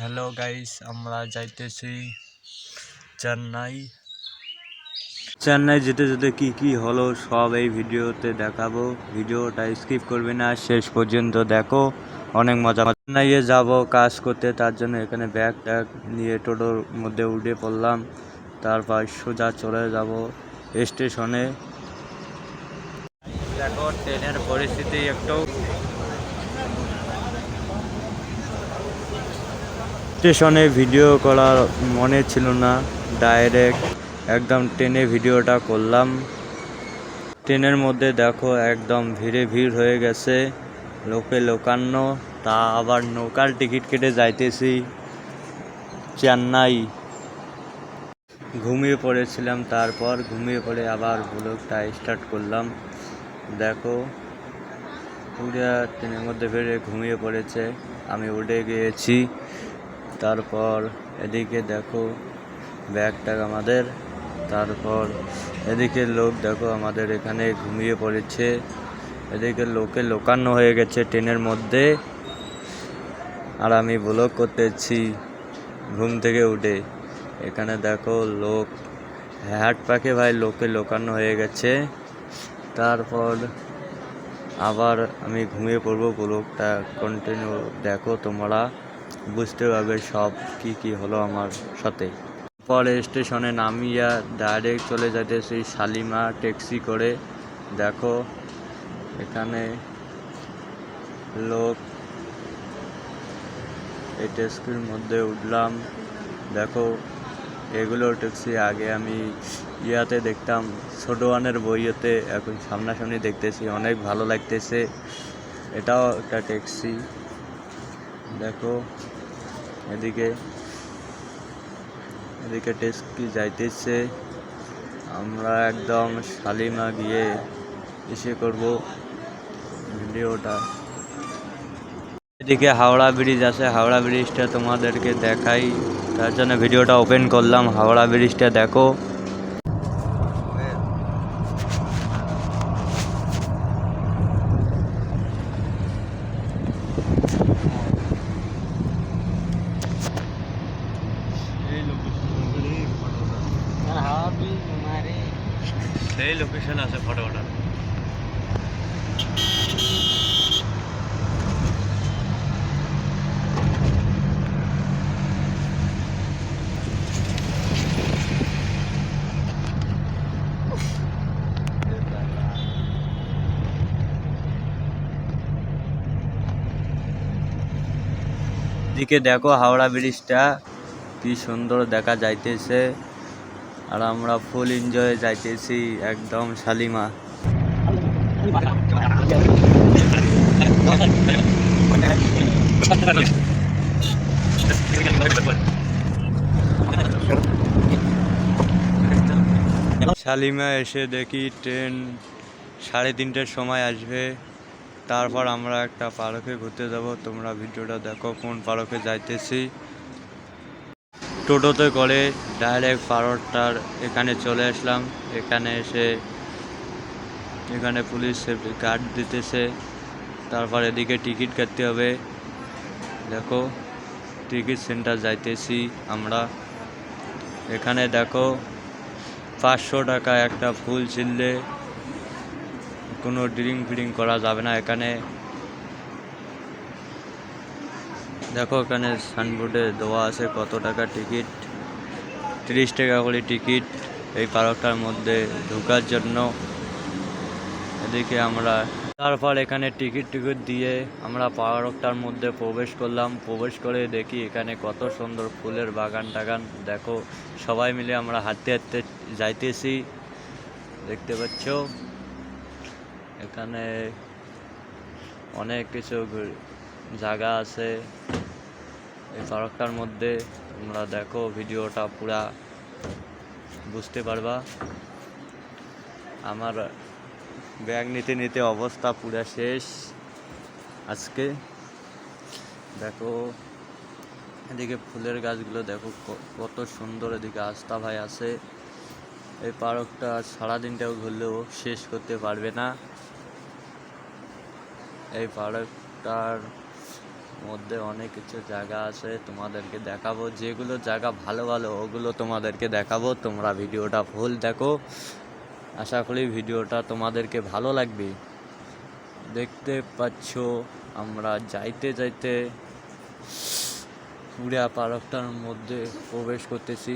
Hello guys আমরা যাইতেছি চেন্নাই। চেন্নাই যেতে যেতে কি কি হলো সব এই ভিডিওতে দেখাবো। ভিডিওটা স্কিপ করবে না, শেষ পর্যন্ত দেখো। অনেক মজা। চেন্নাইয়ে যাব কাজ করতে, তার জন্য এখানে ব্যাগ ট্যাগ নিয়ে টোটোর মধ্যে উঠে পড়লাম। তারপর সোজা চলে যাব স্টেশনে। দেখো, ট্রেনের পরিস্থিতি একটু স্টেশনে ভিডিও করার মনে ছিল না। ডাইরেক্ট একদম ট্রেনে ভিডিওটা করলাম। ট্রেনের মধ্যে দেখো একদম ভিড়ে ভিড় হয়ে গেছে। লোকে লোকান্ন, তা আবার নৌকার টিকিট কেটে যাইতেছি চেন্নাই। ঘুমিয়ে পড়েছিলাম, তারপর ঘুমিয়ে পড়ে আবার ব্লগটা স্টার্ট করলাম। দেখো, পুরা ট্রেনের মধ্যে বেড়ে ঘুমিয়ে পড়েছে। আমি উঠে গিয়েছি। তারপর এদিকে দেখো ব্যাগ ট্যাগ আমাদের। তারপর এদিকে লোক দেখো আমাদের এখানে ঘুমিয়ে পড়েছে। এদিকে লোকে লোকান্ন হয়ে গেছে ট্রেনের মধ্যে। আর আমি ব্লগ করতেছি ঘুম থেকে উঠে। এখানে দেখো লোক, হ্যাট পাকে ভাই লোকে লোকান্ন হয়ে গেছে। তারপর আবার আমি ঘুমিয়ে পড়ব ব্লগটা। কন্টিনিউ দেখো তোমরা। বুঝতে পারবে সব কি কি হলো আমার সাথে। পরে স্টেশনে নামিয়া ডাইরেক্ট চলে যাইতেছি শালিমা ট্যাক্সি করে। দেখো, এখানে লোক এই ট্যাক্সির মধ্যে উঠলাম। দেখো, এগুলো ট্যাক্সি আগে আমি ইয়াতে দেখতাম, ছোট ওয়ানের বইয়েতে, এখন সামনাসামনি দেখতেছি, অনেক ভালো লাগতেছে। এটাও একটা ট্যাক্সি দেখো এদিকে এদিকে ট্যাক্সি যাইতেছে, আমরা একদম শালিমা গিয়ে এসে করব ভিডিওটা। এদিকে হাওড়া ব্রিজ আছে, হাওড়া ব্রিজটা তোমাদেরকে দেখাই। তার জন্য ভিডিওটা ওপেন করলাম, হাওড়া ব্রিজটা দেখো। সেই লোকেশন আছে ফটো ওঠার দিকে দেখো হাওড়া ব্রিজটা কি সুন্দর দেখা যাইতেছে। আর আমরা ফুল এনজয়ে যাইতেছি একদম শালিমা। শালিমা এসে দেখি ট্রেন সাড়ে তিনটের সময় আসবে। তারপর আমরা একটা পার্কে ঘুরতে যাব। তোমরা ভিডিওটা দেখো কোন পার্কে যাইতেছি। টোটোতে করে ডাইরেক্ট পারোটার এখানে চলে আসলাম। এখানে এসে এখানে পুলিশ গার্ড দিতেছে। তারপর এদিকে টিকিট কাটতে হবে। দেখো টিকিট সেন্টার যাইতেছি আমরা। এখানে দেখো, পাঁচশো টাকা একটা ফুল ছিললে কোনো ড্রিঙ্ক ফ্রিঙ্ক করা যাবে না এখানে। দেখো এখানে সাইনবোর্ডে দেওয়া আছে কত টাকা টিকিট, তিরিশ টাকা করে টিকিট এই পার্কটার মধ্যে ঢোকার জন্য। এদিকে আমরা তারপর এখানে টিকিট টিকিট দিয়ে আমরা পার্কটার মধ্যে প্রবেশ করলাম। প্রবেশ করে দেখি এখানে কত সুন্দর ফুলের বাগান টাগান। দেখো, সবাই মিলে আমরা হাঁটতে হাঁটতে যাইতেছি। দেখতে পাচ্ছ? এখানে অনেক কিছু জায়গা আছে। এই পার্কটার মধ্যে তোমরা দেখো ভিডিওটা পুরা বুঝতে পারবা। আমার ব্যাগ নিতে নিতে অবস্থা পুরা শেষ আজকে। দেখো, এদিকে ফুলের গাছগুলো দেখো কত সুন্দর এদিকে আস্থা ভাই আছে। এই পার্কটা সারাদিনটাও ঘুরলেও শেষ করতে পারবে না। এই পার্কটার মধ্যে অনেক কিছু জায়গা আছে, তোমাদেরকে দেখাবো। যেগুলো জায়গা ভালো ভালো, ওগুলো তোমাদেরকে দেখাবো। তোমরা ভিডিওটা ফুল দেখো। আশা করি ভিডিওটা তোমাদেরকে ভালো লাগবে। দেখতে পাচ্ছ, আমরা যাইতে যাইতে পুরা পার্কটার মধ্যে প্রবেশ করতেছি।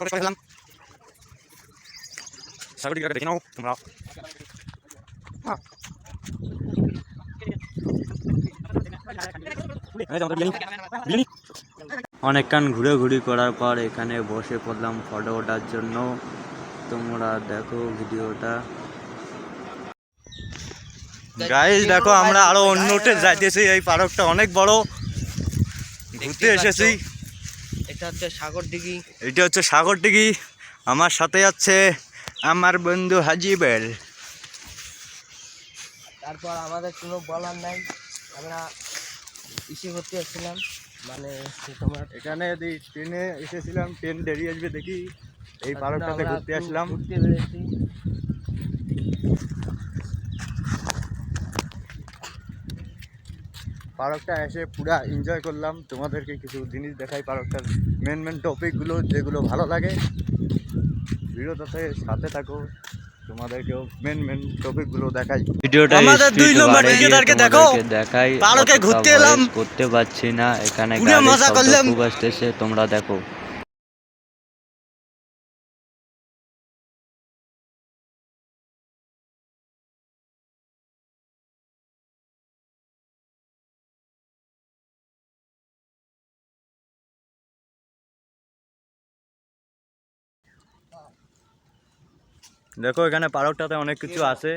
করে ফেললাম দেখে নাও তোমরা অনেকক্ষণ ঘুরে ঘুরি করার পর এখানে বসে পড়লাম ফটো ওঠার জন্য। তোমরা দেখো ভিডিওটা। গাইজ দেখো আমরা আরও অন্যতে যাইতেছি এই পার্কটা অনেক বড়। ঘুরতে এসেছি। এটা হচ্ছে সাগর দিঘি। এটা হচ্ছে সাগর দিঘি। আমার সাথে আছে আমার বন্ধু হাজিবেল তারপর আমাদের কোনো বলার নাই। আমরা ইসে করতে এসেছিলাম। মানে তোমার এখানে যদি ট্রেনে এসেছিলাম ট্রেন দেরি আসবে দেখি। এই পার্কটাতে ঘুরতে আসলাম। ঘুরতে পার্কটা এসে পুরা এনজয় করলাম। তোমাদেরকে কিছু জিনিস দেখাই পার্কটার মেন মেন টপিকগুলো যেগুলো ভালো লাগে। ভিডিওটাতে সাথে থাকো। তোমাদেরকেও মেন মেন টপিকগুলো দেখাই। ভিডিওটা আমাদের দুই নম্বর ঠিকাদারকে দেখো। দেখাই। পার্কে ঘুরতে এলাম। করতে পারছি না। এখানে পুরো মজা করলাম। খুব আসতেছে তোমরা দেখো। দেখো এখানে পার্কটাতে অনেক কিছু আছে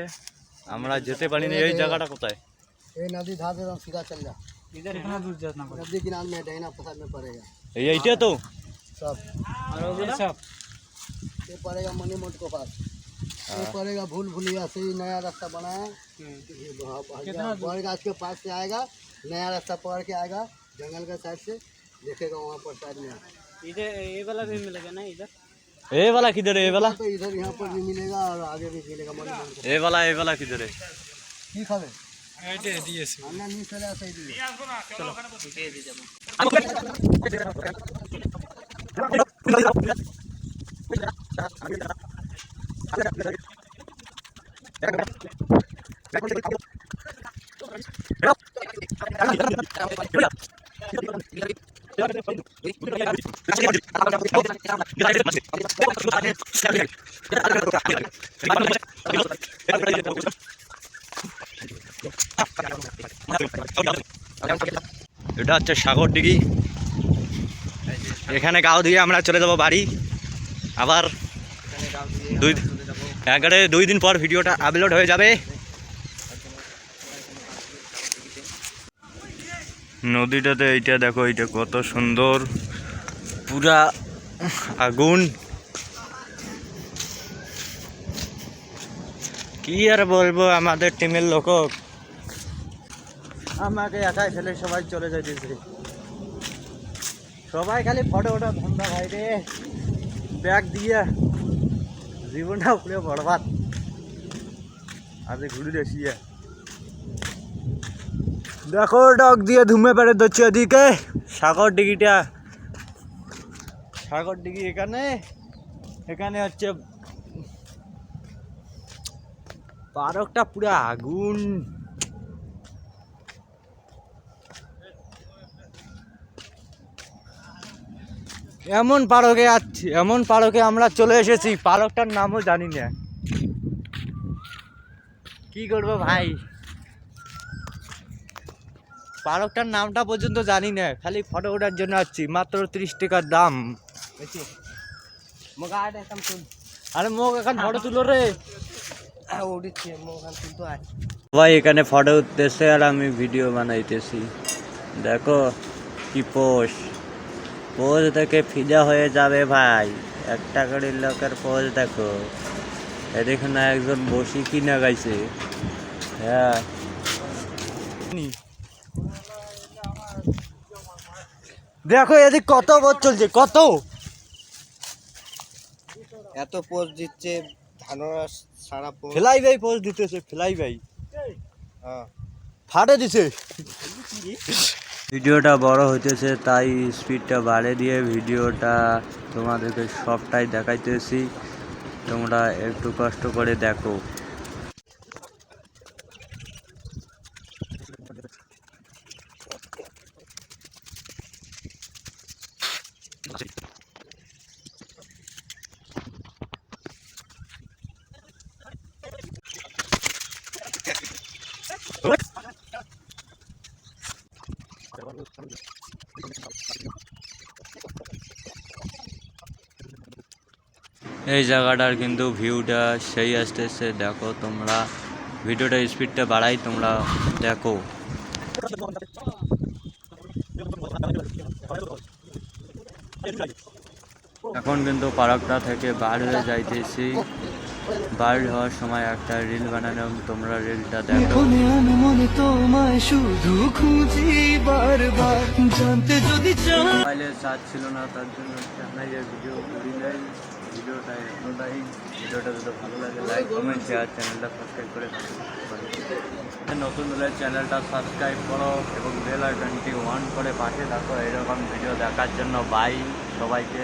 আমরা যেতে পারিনি এই জায়গাটা কোথায় ये नदी धार से एकदम सीधा चल जा इधर कितना दूर जाना पड़ेगा नदी किनारे में डहना पसार में पड़ेगा এই এইটা তো सब ये सब ये पड़ेगा मनी मोट के पास ये पड़ेगा भूल भुलिया से ही नया रास्ता बना है कितना गाछ के पास से आएगा नया रास्ता पकड़ के आएगा जंगल के साइड से देखेगा वहाँ पर साइड में इधर ये वाला भी मिलेगा ना इधर ए वाला किधर है ए वाला तो इधर यहाँ पर भी मिलेगा और आगे भी मिलेगा मनी मोट ए वाला ए वाला किधर है ठीक है अन्ना नहीं चला सही दिए এটা হচ্ছে সাগর দিঘি এখানে গাও দিয়ে আমরা চলে যাব বাড়ি। আবার দুই একবারে দুই দিন পর ভিডিওটা আপলোড হয়ে যাবে। নদীটাতে এইটা দেখো, এইটা কত সুন্দর। পুরা আগুন। কি আর বলব আমাদের টিমের লোক আমাকে একাই ফেলে সবাই চলে যাইতেছে। সবাই খালি ফটো ওটা ধান্দা ভাই রে। ব্যাগ দিয়ে। জীবনটা পুরো বরবাদ। আজ ঘুরে আসিয়া দেখো, ডগ দিয়ে ধুমে পেড়ে ধরছে ওদিকে সাগর ডিগিটা। সাগর ডিগি এখানে। এখানে হচ্ছে পারকটা পুরো আগুন। এমন পারকে আছি এমন পারকে আমরা চলে এসেছি। পারকটার নামও জানি না। কি করব ভাই? পারকটার নামটা পর্যন্ত জানি না, খালি ফটো ওঠার জন্য আসছি মাত্র ত্রিশ টাকার দাম। তুল। আরে মোক এখন ফটো তুলো রে। উঠেছে তুলতো আয়। এখানে ফটো উঠতেছে আর আমি ভিডিও বানাইতেছি। দেখো কি পোষ পোজ থেকে ফিজা হয়ে যাবে ভাই। এক টাকার এলাকার পজ দেখো। এখানে একজন বসি কিনা গাইছে। হ্যাঁ। দেখো এদিক কত বছর চলছে কত? এত পোস্ট দিচ্ছে ধানরা সারা পোস্ট ফেলাই ভাই পোজ দিতেছে ফেলাই ভাই। হ্যাঁ। ফাটে দিছে। ভিডিওটা বড় হইতেছে তাই স্পিডটা বাড়িয়ে দিয়ে ভিডিওটা তোমাদেরকে সবটাই দেখাইতেছি। তোমরা একটু কষ্ট করে দেখো। এই জায়গাটার কিন্তু ভিউটা সেই আসতেছে দেখো তোমরা। ভিডিওটা স্পিডটা বাড়াই তোমরা দেখো। এখন কিন্তু পার্কটা থেকে বার হয়ে যাইতেছি। বার হওয়ার সময় একটা রিল বানালাম তোমরা রিলটা দেখো। আমি মনে তোমায় শুধু খুঁজি বারবার। জানতে যদি চাও না তার জন্য ভিডিও করি নাই। ভিডিওটা এতটাই। ভিডিওটা যদি ভালো লাগে লাইক কমেন্ট শেয়ার চ্যানেলটা সাবস্ক্রাইব করে নতুন হলে চ্যানেলটা সাবস্ক্রাইব করো এবং বেল আইকনটি অন করে পাশে থাকো। এরকম ভিডিও দেখার জন্য বাই সবাইকে